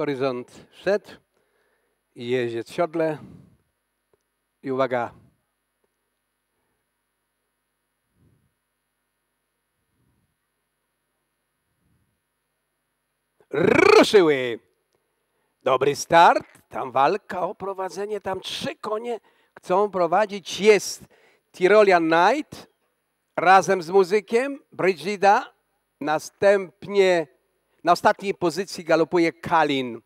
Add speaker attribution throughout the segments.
Speaker 1: Horyzont szedł i jeździ w siodle. I uwaga. Ruszyły. Dobry start. Tam walka o prowadzenie. Tam trzy konie chcą prowadzić. Jest Tyrolian Knight razem z muzykiem. Brigida. Następnie na ostatniej pozycji galopuje Kalin.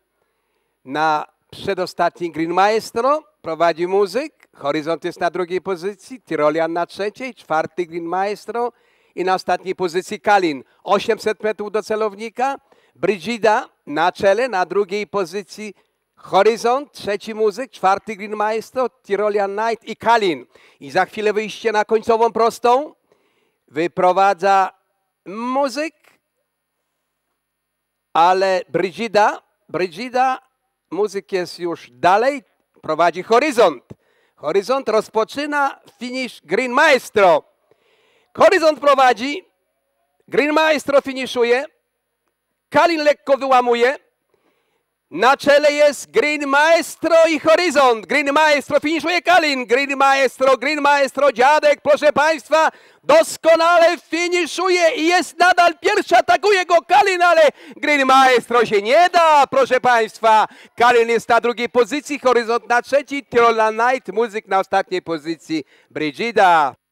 Speaker 1: Na przedostatniej Green Maestro prowadzi muzyk. Horyzont jest na drugiej pozycji. Tyrolian na trzeciej. Czwarty Green Maestro. I na ostatniej pozycji Kalin. 800 metrów do celownika. Brigida na czele, na drugiej pozycji Horyzont, trzeci muzyk, czwarty Green Maestro, Tyrolian Knight i Kalin. I za chwilę wyjście na końcową prostą. Wyprowadza muzyk, ale Brigida, Brigida, muzyk jest już dalej, prowadzi Horyzont. Horyzont rozpoczyna finish Green Maestro. Horyzont prowadzi, Green Maestro finiszuje, Kalin lekko wyłamuje. Na czele jest Green Maestro i Horyzont. Green Maestro finiszuje Kalin. Green Maestro, Green Maestro, dziadek, proszę Państwa, doskonale finiszuje i jest nadal pierwszy, atakuje go Kalin, ale Green Maestro się nie da, proszę Państwa. Kalin jest na drugiej pozycji, Horyzont na trzeciej, Tyrola Knight, muzyk na ostatniej pozycji, Brigida.